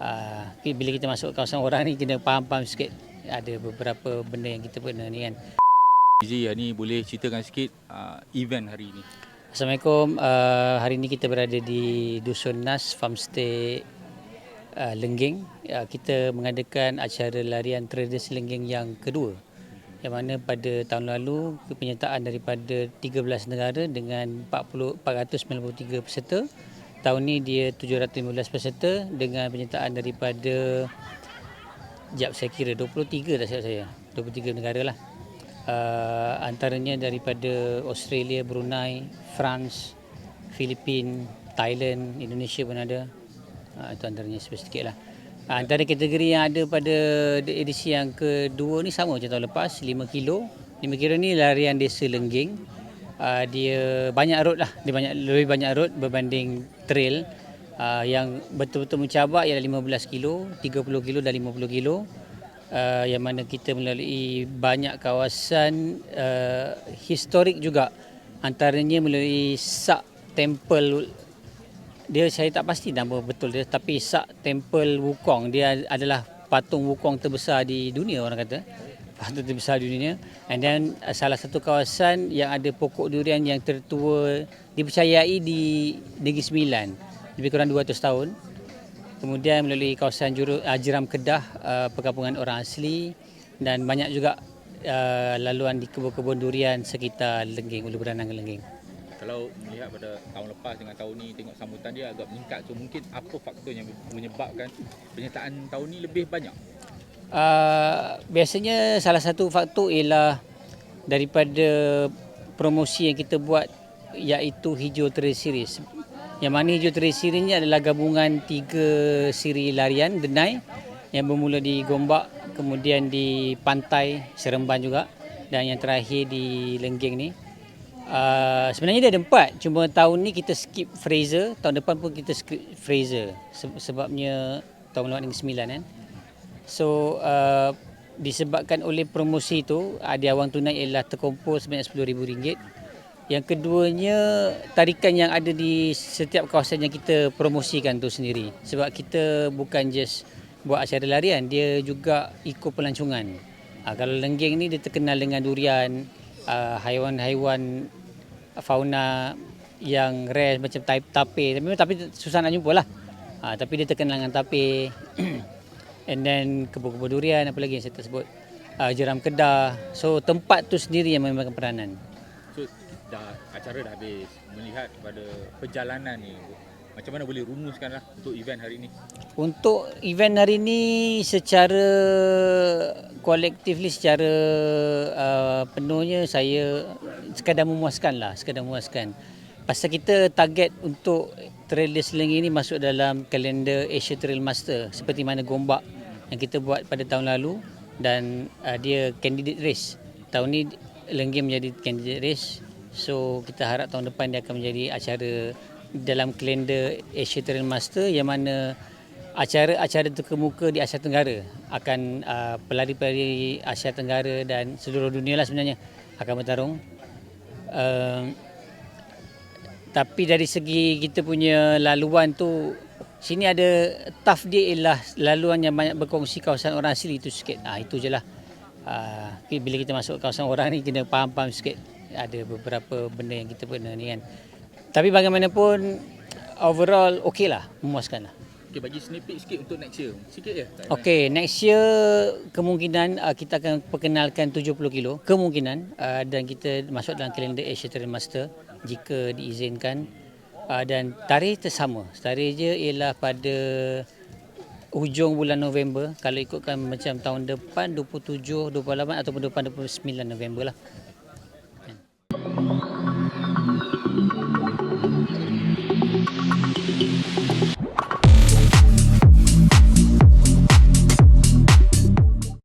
uh, bila kita masuk kawasan orang ni kena faham-faham sikit ada beberapa benda yang kita pernah ni kan. Fizi, hari ni boleh ceritakan sikit uh, event hari ini. Assalamualaikum. Uh, hari ini kita berada di Dusun Nas Farmstay uh, Lengging. Uh, kita mengadakan acara larian tradisi Lengging yang kedua. Yang mana pada tahun lalu penyertaan daripada 13 negara dengan 40 493 peserta. Tahun ni dia 715 peserta dengan penyertaan daripada Jap saya kira 23 tak silap saya. 23 negara lah. Uh, antaranya daripada Australia, Brunei, France, Filipin, Thailand, Indonesia pun ada. Uh, itu antaranya sedikit lah. Uh, antara kategori yang ada pada edisi yang kedua ni sama macam tahun lepas, 5 kilo. 5 kilo ni larian desa Lengging. Uh, dia banyak road lah, dia banyak lebih banyak road berbanding trail. Uh, yang betul-betul mencabar ialah 15 kilo, 30 kilo dan 50 kilo. Uh, yang mana kita melalui banyak kawasan uh, historik juga. Antaranya melalui Sak Temple dia saya tak pasti nama betul dia tapi Sak Temple Wukong dia adalah patung Wukong terbesar di dunia orang kata patung terbesar di dunia and then uh, salah satu kawasan yang ada pokok durian yang tertua dipercayai di Negeri Sembilan lebih kurang 200 tahun. Kemudian melalui kawasan Juru, uh, Jeram Kedah, uh, perkampungan orang asli dan banyak juga uh, laluan di kebun-kebun durian sekitar Lengging, Ulu Beranang Lengging. Kalau melihat pada tahun lepas dengan tahun ni tengok sambutan dia agak meningkat. So mungkin apa faktor yang menyebabkan penyertaan tahun ni lebih banyak? Uh, biasanya salah satu faktor ialah daripada promosi yang kita buat iaitu Hijau Trail Series. Yang mana hijau terisi ini adalah gabungan tiga siri larian denai yang bermula di Gombak, kemudian di Pantai Seremban juga dan yang terakhir di Lengging ni. Uh, sebenarnya dia ada empat, cuma tahun ni kita skip Fraser, tahun depan pun kita skip Fraser sebabnya tahun lepas yang sembilan kan. So uh, disebabkan oleh promosi itu, ada awang tunai ialah terkumpul sebanyak RM10,000 yang keduanya tarikan yang ada di setiap kawasan yang kita promosikan tu sendiri. Sebab kita bukan just buat acara larian, dia juga ikut pelancongan. Ha, kalau lengging ni dia terkenal dengan durian, uh, haiwan-haiwan fauna yang rare macam tape. Tapi tapi susah nak jumpa lah. Ha, tapi dia terkenal dengan tape. And then kebun-kebun durian apa lagi yang saya tersebut. Uh, jeram kedah. So tempat tu sendiri yang memainkan peranan dah acara dah habis melihat pada perjalanan ni macam mana boleh rumuskanlah untuk event hari ini untuk event hari ini secara kolektifly secara uh, penuhnya saya sekadar memuaskan lah sekadar memuaskan pasal kita target untuk trail Seling ini masuk dalam kalender Asia Trail Master seperti mana Gombak yang kita buat pada tahun lalu dan uh, dia candidate race tahun ni Lenggim menjadi candidate race So kita harap tahun depan dia akan menjadi acara dalam kalender Asia Trail Master yang mana acara-acara terkemuka di Asia Tenggara akan uh, pelari-pelari Asia Tenggara dan seluruh dunia lah sebenarnya akan bertarung. Uh, tapi dari segi kita punya laluan tu sini ada tough dia ialah laluan yang banyak berkongsi kawasan orang asli itu sikit. Ah itu je lah. Uh, bila kita masuk kawasan orang ni kena faham-faham sikit ada beberapa benda yang kita pernah ni kan. Tapi bagaimanapun overall okey lah, memuaskan lah. Okay, bagi snippet sikit untuk next year. Sikit je. Okey, next year kemungkinan uh, kita akan perkenalkan 70 kilo. Kemungkinan uh, dan kita masuk dalam kalender Asia Trail Master jika diizinkan. Uh, dan tarikh tersama. Tarikh je ialah pada hujung bulan November. Kalau ikutkan macam tahun depan 27, 28 ataupun depan 29 November lah.